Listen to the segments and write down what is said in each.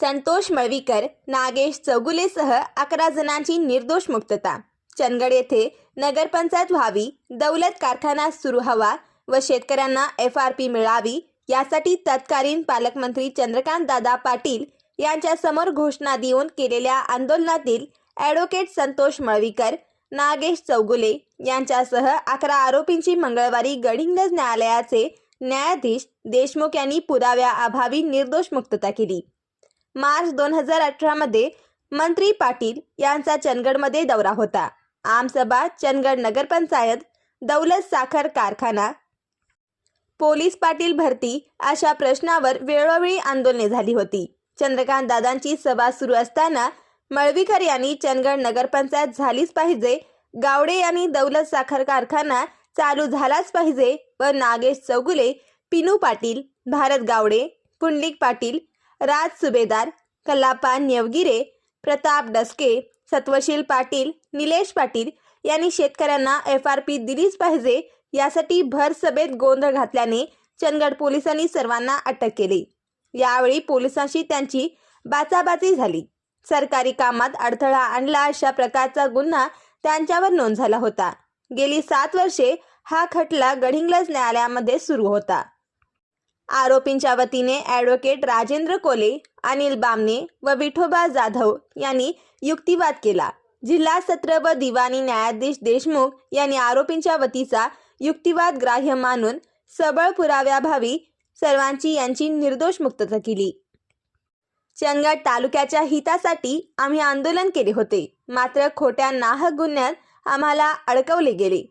संतोष मळवीकर नागेश चौगुलेसह अकरा जणांची निर्दोष मुक्तता. चंदगड येथे नगरपंचायत व्हावी दौलत कारखाना सुरू हवा व शेतकऱ्यांना एफ आर पी मिळावी यासाठी तत्कालीन पालकमंत्री चंद्रकांत दादा पाटील यांच्यासमोर घोषणा देऊन केलेल्या आंदोलनातील ॲडव्होकेट संतोष मळवीकर नागेश चौगुले यांच्यासह अकरा आरोपींची मंगळवारी गडिंग्लज न्यायालयाचे न्यायाधीश देशमुख यांनी पुराव्याअभावी निर्दोष मुक्तता केली. मार्च दोन हजार अठरामध्ये मंत्री पाटील यांचा चंदगडमध्ये दौरा होता. आमसभा चंदगड नगरपंचायत दौलत साखर कारखाना. पोलीस पाटील भरती अशा प्रश्नावर वेळोवेळी आंदोलने झाली होती. चंद्रकांत दादांची सभा सुरू असताना मळवीकर यांनी चंदगड नगरपंचायत झालीच पाहिजे गावडे यांनी दौलत साखर कारखाना चालू झालाच पाहिजे व नागेश चौगुले पिनू पाटील भारत गावडे पुंडलिक पाटील राज सुभेदार कलापा नेवगिरे प्रताप डसके सत्वशील पाटील निलेश पाटील यांनी शेतकऱ्यांना एफ आर पी दिलीच पाहिजे यासाठी भर सभेत गोंधळ घातल्याने चंदगड पोलिसांनी सर्वांना अटक केली. यावेळी पोलिसांशी त्यांची बाचाबाची झाली. सरकारी कामात अडथळा आणला अशा प्रकारचा गुन्हा त्यांच्यावर नोंद झाला होता. गेली सात वर्षे हा खटला गडिंग्लज न्यायालयामध्ये सुरू होता. आरोपींच्या वतीने ॲडव्होकेट राजेंद्र कोले अनिल बामणे व विठोबा जाधव यांनी युक्तिवाद केला. जिल्हा सत्र व दिवाणी न्यायाधीश देशमुख यांनी आरोपींच्या वतीचा युक्तिवाद ग्राह्य मानून सबळ पुराव्याभावी सर्वांची यांची निर्दोष मुक्तता केली. चंदगड तालुक्याच्या हितासाठी आम्ही आंदोलन केले होते. मात्र खोट्या नाहक गुन्ह्यात आम्हाला अडकवले गेले.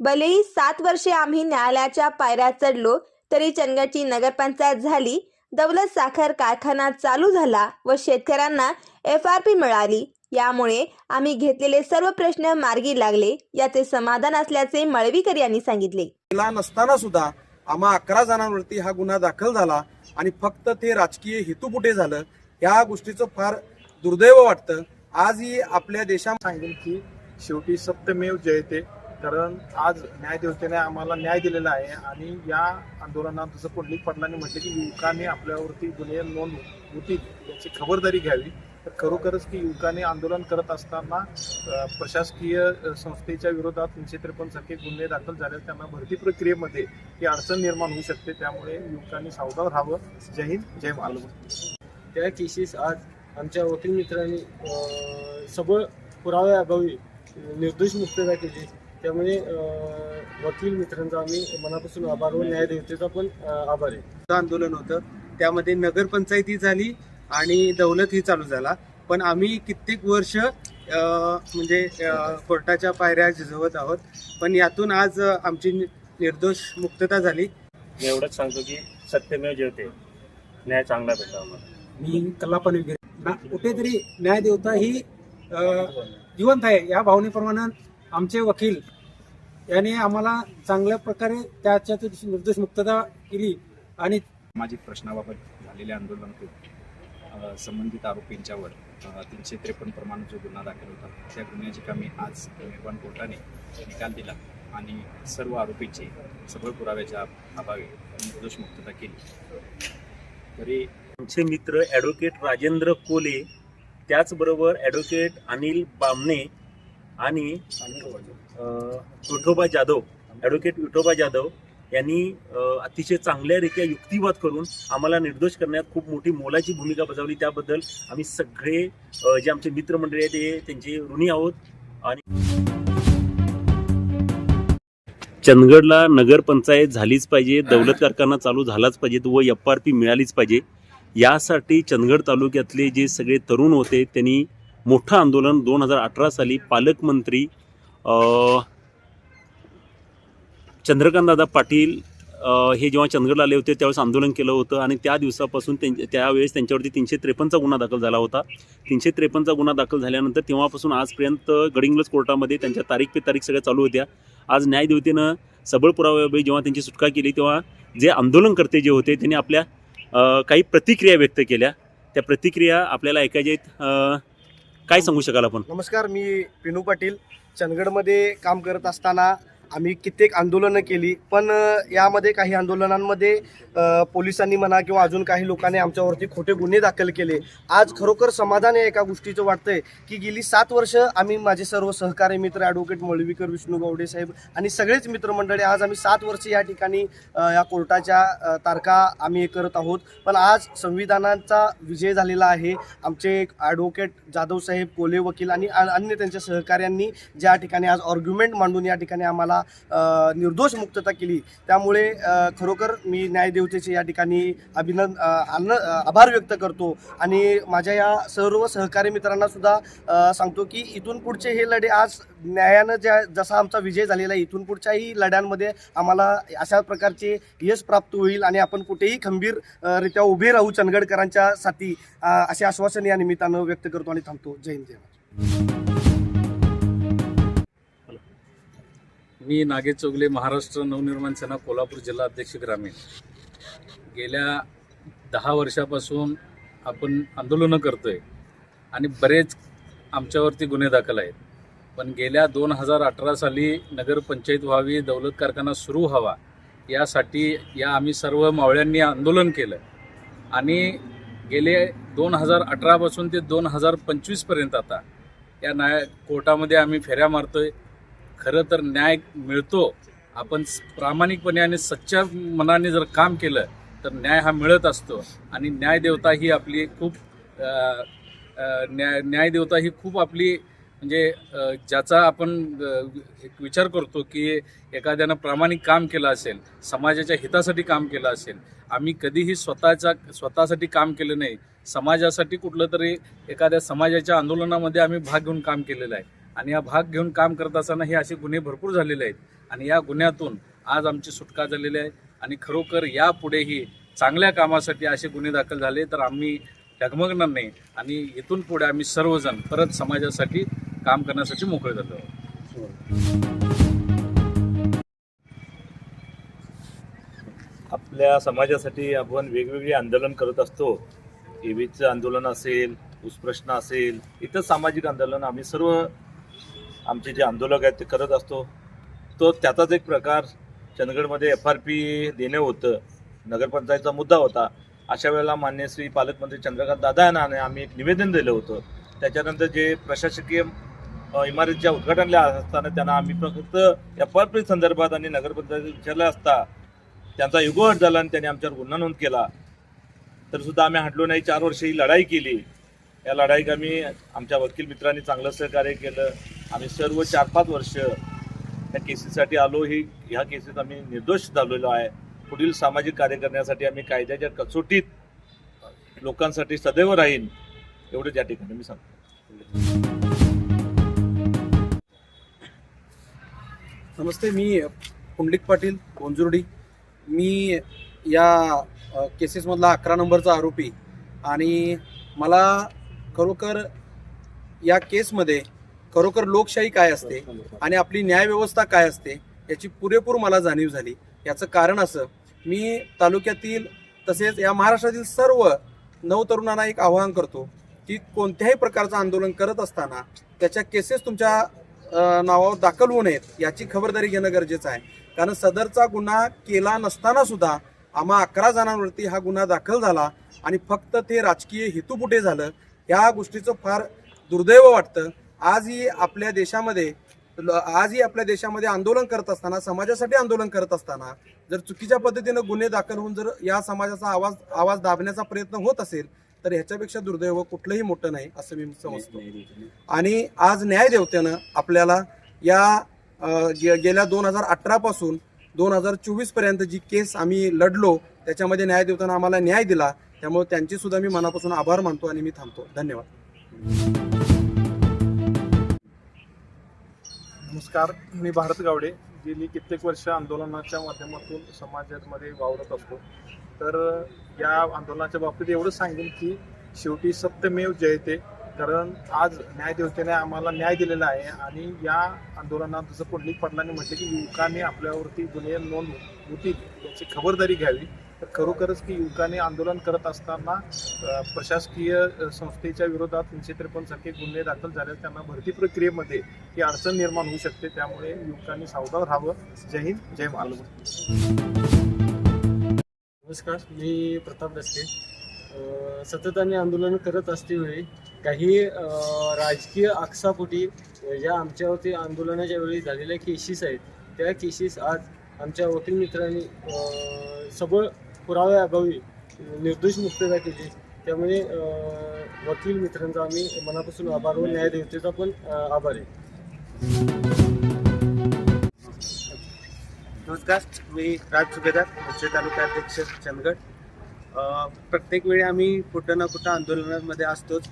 भलेही सात वर्षे आम्ही न्यायालयाच्या पायऱ्या चढलो तरी चंदगडची नगरपंचायत झाली. दौलत साखर कारखाना चालू झाला व शेतकऱ्यांना एफ आर पी मिळाली. यामुळे आम्ही घेतलेले सर्व प्रश्न मार्गी लागले. याचे समाधान असल्याचे मळवीकर यांनी सांगितले. नसताना सुद्धा आम्हा अकरा जणांवरती हा गुन्हा दाखल झाला आणि फक्त ते राजकीय हेतुपुटे झालं. या गोष्टीचं फार दुर्दैव वाटतं. आजही आपल्या देशात सांगेल की शेवटी सत्यमेव जयते. कारण आज न्यायदेवतेने आम्हाला न्याय दिलेला आहे आणि या आंदोलनात जसं पुंडलिक पटलांनी म्हटलं की युवकांनी आपल्यावरती गुन्हे नोंद होतील याची खबरदारी घ्यावी. तर खरोखरच की युवकांनी आंदोलन करत असताना प्रशासकीय संस्थेच्या विरोधात तीनशे त्रेपन्न सारखे गुन्हे दाखल झाले. त्यांना भरती प्रक्रियेमध्ये ही अडचण निर्माण होऊ शकते. त्यामुळे युवकांनी सावधान राहावं. जय हिंद जय महाराष्ट्र. त्या केसेस आज आमच्या वकील मित्रांनी सबळ पुराव्याअभावी निर्दोष मुक्तता केली? त्यामुळे वकील मित्रांचा आम्ही मनापासून आभार व न्यायदेवतेचा पण आभार आहे. आंदोलन होतं. त्यामध्ये नगरपंचायती झाली आणि दौलत ही चालू झाला. पण आम्ही कित्येक वर्ष म्हणजे कोर्टाच्या पायऱ्या झिजवत आहोत. पण यातून आज आमची नि- निर्दोष मुक्तता झाली. मी एवढंच सांगतो की सत्यमेव जयते. न्याय चांगला भेटा आम्हाला मी कल्लापण वगैरे ना कुठेतरी न्यायदेवता ही अ, जिवंत आहे. या भावनेप्रमाणे आमचे वकील यांनी आम्हाला चांगल्या प्रकारे त्याच्यात निर्दोष मुक्तता केली आणि सामाजिक प्रश्नाबाबत झालेले आंदोलनातून संबंधित आरोपींच्यावर तीनशे त्रेपन्न प्रमाणे जो गुन्हा दाखल होता त्या गुन्ह्याची कामी आज निर्माण कोर्टाने निकाल दिला आणि सर्व आरोपींची सबळ पुराव्याच्या अभावी निर्दोष मुक्तता केली. तरी आमचे मित्र ॲडव्होकेट राजेंद्र कोले त्याचबरोबर ॲडव्होकेट अनिल बामणे आणि विठोबा जाधव ॲडव्होकेट विठोबा जाधव यांनी अतिशय चांगल्यारित्या युक्तिवाद करून आम्हाला निर्दोष करण्यात खूप मोठी मोलाची भूमिका बजावली. त्याबद्दल आम्ही सगळे जे आमचे मित्रमंडळी आहेत ते त्यांचे ऋणी आहोत. आणि चंदगडला नगरपंचायत झालीच पाहिजे दौलत कारखाना चालू झालाच पाहिजे व एफ आर पी मिळालीच पाहिजे. यासाठी चंदगड तालुक्यातले जे सगळे तरुण होते त्यांनी मोठं आंदोलन दोन हजार अठरा साली पालकमंत्री चंद्रकांतदादा पाटील हे जेव्हा चंदगडला आले होते त्यावेळेस आंदोलन केलं होतं आणि त्या दिवसापासून त्यां त्यावेळेस त्यांच्यावरती तीनशे त्रेपन्नचा गुन्हा दाखल झाला होता. तीनशे त्रेपन्नचा गुन्हा दाखल झाल्यानंतर तेव्हापासून आजपर्यंत गडिंग्लज कोर्टामध्ये त्यांच्या तारीख पे तारीख सगळ्या चालू होत्या. आज न्यायदेवतेनं सबळ पुराव्याबाई जेव्हा त्यांची सुटका केली तेव्हा जे आंदोलनकर्ते जे होते त्यांनी आपल्या काही प्रतिक्रिया व्यक्त केल्या. त्या प्रतिक्रिया आपल्याला ऐकायच्या आहेत. काय सांगू शकाल आपण? नमस्कार मी पिनू पाटील. चंदगडमध्ये काम करत असताना आम्ही कित्येक आंदोलनं केली पण यामध्ये काही आंदोलनांमध्ये पोलिसांनी म्हणा किंवा अजून काही लोकांनी आमच्यावरती खोटे गुन्हे दाखल केले. आज खरोखर समाधान आहे एका गोष्टीचं वाटतंय की गेली सात वर्ष आम्ही माझे सर्व सहकारी मित्र ॲडव्होकेट मळवीकर विष्णू गावडे साहेब आणि सगळेच मित्रमंडळी आज आम्ही सात वर्ष या ठिकाणी या कोर्टाच्या तारखा आम्ही हे करत आहोत. पण आज संविधानाचा विजय झालेला आहे. आमचे ॲडव्होकेट जाधव साहेब कोले वकील आणि अन्य त्यांच्या सहकाऱ्यांनी ज्या ठिकाणी आज ऑर्ग्युमेंट मांडून या ठिकाणी आम्हाला निर्दोष मुक्तता केली. त्यामुळे खरोखर मी न्यायदेवतेचे या ठिकाणी अभिनंद आभार व्यक्त करतो. आणि माझ्या या सर्व सहकारी मित्रांना सुद्धा सांगतो की इथून पुढचे हे लढे आज न्यायानं ज्या जसा आमचा विजय झालेला आहे इथून पुढच्याही लढ्यांमध्ये आम्हाला अशा प्रकारचे यश प्राप्त होईल आणि आपण कुठेही खंबीर रित्या उभे राहू चंदगडकरांच्या साथी असे आश्वासन या निमित्तानं व्यक्त करतो आणि थांबतो. जय हिंद जय मी नागेश चौगले महाराष्ट्र नवनिर्माण सेना कोल्हापूर जिल्हा अध्यक्ष ग्रामीण. गेल्या दहा वर्षापासून आपण आंदोलनं करतो आहे आणि बरेच आमच्यावरती गुन्हे दाखल आहेत. पण गेल्या दोन हजार अठरा साली नगरपंचायत व्हावी दौलत कारखाना सुरू व्हावा यासाठी या आम्ही सर्व मावळ्यांनी आंदोलन केलं. आणि गेले दोन हजार अठरापासून ते दोन हजार पंचवीसपर्यंत आता या नाय कोर्टामध्ये आम्ही फेऱ्या मारतो आहे खरं तर न्याय मिळतो. आपण प्रामाणिकपणे आणि सच्च्या मनाने जर काम केलं तर न्याय हा मिळत असतो. आणि न्यायदेवता ही आपली खूप न्याय न्यायदेवता ही खूप आपली म्हणजे ज्याचा आपण एक विचार करतो की एखाद्यानं प्रामाणिक काम केलं असेल समाजाच्या हितासाठी काम केलं असेल आम्ही कधीही स्वतःच्या स्वतःसाठी काम केलं नाही. समाजासाठी कुठलं तरी एखाद्या समाजाच्या आंदोलनामध्ये आम्ही भाग घेऊन काम केलेलं आहे. आणि या भाग घेऊन काम करत असताना हे असे गुन्हे भरपूर झालेले आहेत. आणि या गुन्ह्यातून आज आमची सुटका झालेली आहे. आणि खरोखर यापुढेही चांगल्या कामासाठी असे गुन्हे दाखल झाले तर आम्ही डगमगणार नाही. आणि इथून पुढे आम्ही सर्वजण परत समाजासाठी काम करण्यासाठी मोकळे झालो आहोत. आपल्या समाजासाठी आपण वेगवेगळी आंदोलन करत असतो. एबीचं आंदोलन असेल प्रश्न असेल इतर सामाजिक आंदोलन आम्ही सर्व आमचे जे आंदोलक आहेत ते करत असतो. तो त्याचाच एक प्रकार चंदगडमध्ये एफ आर पी देणं होतं. नगरपंचायतचा मुद्दा होता. अशा वेळेला मान्य श्री पालकमंत्री चंद्रकांत दादा यांना आम्ही एक निवेदन दिलं होतं. त्याच्यानंतर जे प्रशासकीय इमारतीच्या उद्घाटनला असताना त्यांना आम्ही फक्त एफ आर पी संदर्भात आणि नगरपंचायत विचारलं असता त्यांचा युगोहट झाला आणि त्यांनी आमच्यावर गुन्हा नोंद केला. तर सुद्धा आम्ही हटलो नाही. चार वर्ष ही लढाई केली. या लढाईक आम्ही आमच्या वकील मित्रांनी चांगलं सहकार्य केलं. आम्ही सर्व चार पाच वर्ष या केसीसाठी आलो. ही ह्या केसीत आम्ही निर्दोष झालेलो आहे. पुढील सामाजिक कार्य करण्यासाठी आम्ही कायद्याच्या कसोटीत लोकांसाठी सदैव राहीन एवढं त्या ठिकाणी मी सांगतो. नमस्ते मी पुंडलिक पाटील गोंजुर्डी मी या केसेसमधला अकरा नंबरचा आरोपी आणि मला खरोखर या केसमध्ये खरोखर लोकशाही काय असते आणि आपली न्यायव्यवस्था काय असते याची पुरेपूर मला जाणीव झाली. याचं कारण असं मी तालुक्यातील तसेच या महाराष्ट्रातील सर्व नवतरुणांना एक आवाहन करतो की कोणत्याही प्रकारचं आंदोलन करत असताना त्याच्या केसेस तुमच्या नावावर दाखल होऊ नयेत याची खबरदारी घेणं गरजेचं आहे. कारण सदरचा गुन्हा केला नसताना सुद्धा आम्हा अकरा जणांवरती हा गुन्हा दाखल झाला आणि फक्त ते राजकीय हेतुपुटे झालं. या गोष्टीचं फार दुर्दैव वाटतं. आजही आपल्या देशामध्ये आजही आपल्या देशामध्ये आंदोलन करत असताना समाजासाठी आंदोलन करत असताना जर चुकीच्या पद्धतीनं गुन्हे दाखल होऊन जर या समाजाचा आवाज आवाज दाबण्याचा प्रयत्न होत असेल तर ह्याच्यापेक्षा दुर्दैव कुठलंही मोठं नाही असं मी समजतो. आणि आज न्यायदेवतेनं आपल्याला या गेल्या दोन हजार अठरा पासून दोन हजार चोवीसपर्यंत जी केस आम्ही लढलो त्याच्यामध्ये न्यायदेवतेनं आम्हाला न्याय दिला त्यामुळे त्यांची सुद्धा मी मनापासून आभार मानतो आणि मी थांबतो. धन्यवाद. नमस्कार मी भारत गावडे गेली कित्येक वर्ष आंदोलनाच्या माध्यमातून समाजामध्ये वावरत असतो. तर या आंदोलनाच्या बाबतीत एवढं सांगेन की शेवटी सत्यमेव जयते. कारण आज न्यायदेवतेने आम्हाला न्याय दिलेला आहे आणि या आंदोलनात जसं पुंडलिक पाटलांनी म्हटले की युवकांनी आपल्यावरती गुन्हे नोंद होतील याची खबरदारी घ्यावी. तर खरोखरच की युवकाने आंदोलन करत असताना प्रशासकीय संस्थेच्या विरोधात तीनशे त्रेपन्न सारखे गुन्हे दाखल झाल्यास त्यांना भरती प्रक्रियेमध्ये ही अडचण निर्माण होऊ शकते. त्यामुळे युवकांनी सावधान राहावं. जय हिंद जय महाराष्ट्र. नमस्कार मी प्रताप दसके. सतत आणि आंदोलन करत असतेवेळी काही राजकीय आक्षापोटी ज्या आमच्यावरती आंदोलनाच्या वेळी झालेल्या केसेस आहेत त्या केसेस आज आमच्या वकील मित्रांनी सबळ पुराव्याअभावी निर्दोष मुक्तता केली. त्यामुळे वकील मित्रांचा आम्ही मनापासून आभार व न्यायदेवतेचा पण आभार. आहे नमस्कार मी राज सुभेदार मुख्य तालुका अध्यक्ष चंदगड. प्रत्येक वेळी आम्ही कुठं ना कुठं आंदोलनामध्ये असतोच.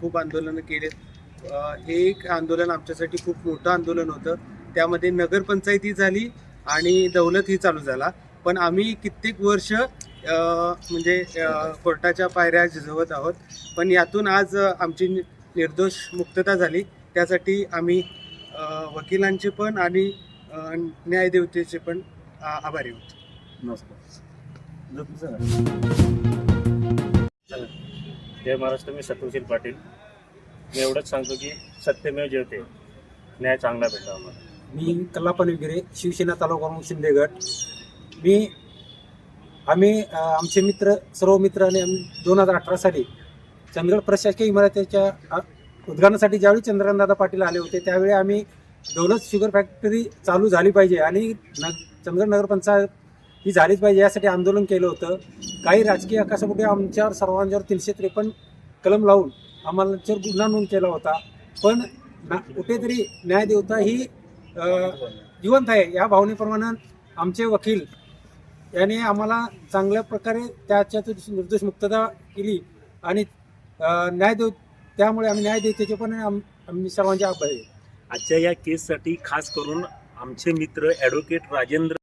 खूप आंदोलनं केलेत. हे एक आंदोलन आमच्यासाठी खूप मोठं आंदोलन होतं. त्यामध्ये नगरपंचायती झाली आणि दौलत ही चालू झाला. पण आम्ही कित्येक वर्ष म्हणजे कोर्टाच्या पायऱ्या झिजवत आहोत. पण यातून आज आमची नि- निर्दोष मुक्तता झाली. त्यासाठी आम्ही वकिलांचे पण आणि न्यायदेवतेचे पण आभारी आहोत. जय महाराष्ट्र मी शत्रुशील पाटील. मी एवढंच सांगतो की सत्यमेव जयते न्याय चांगला भेटा आम्हाला मी कल्लापन विगिरे शिवसेना तालुका प्रमुख शिंदे गट मी आम्ही आमचे मित्र सर्व मित्रांनी दोन हजार अठरा साली चंद्रगड प्रशासकीय इमारतीच्या उद्घाटनासाठी ज्यावेळी चंद्रकांतदादा पाटील आले होते त्यावेळी आम्ही दौलत शुगर फॅक्टरी चालू झाली पाहिजे आणि न चंद्रगड नगरपंचायत ही झालीच पाहिजे यासाठी आंदोलन केलं होतं. काही राजकीय आकाशापुढे आमच्यावर सर्वांच्यावर तीनशे त्रेपन्न कलम लावून आम्हाला गुन्हा नोंद केला होता पण ना कुठेतरी न्यायदेवता ही जिवंत आहे. या भावनेप्रमाणे आमचे वकील याने आम्हाला चांगल्या प्रकारे त्याच्या निर्दोष मुक्तता केली आणि न्याय देऊ त्यामुळे आम्ही न्याय देऊ त्याचे पण आम्ही सर्वांचे आभारी आहे. आजच्या या केससाठी खास करून आमचे मित्र ॲडव्होकेट राजेंद्र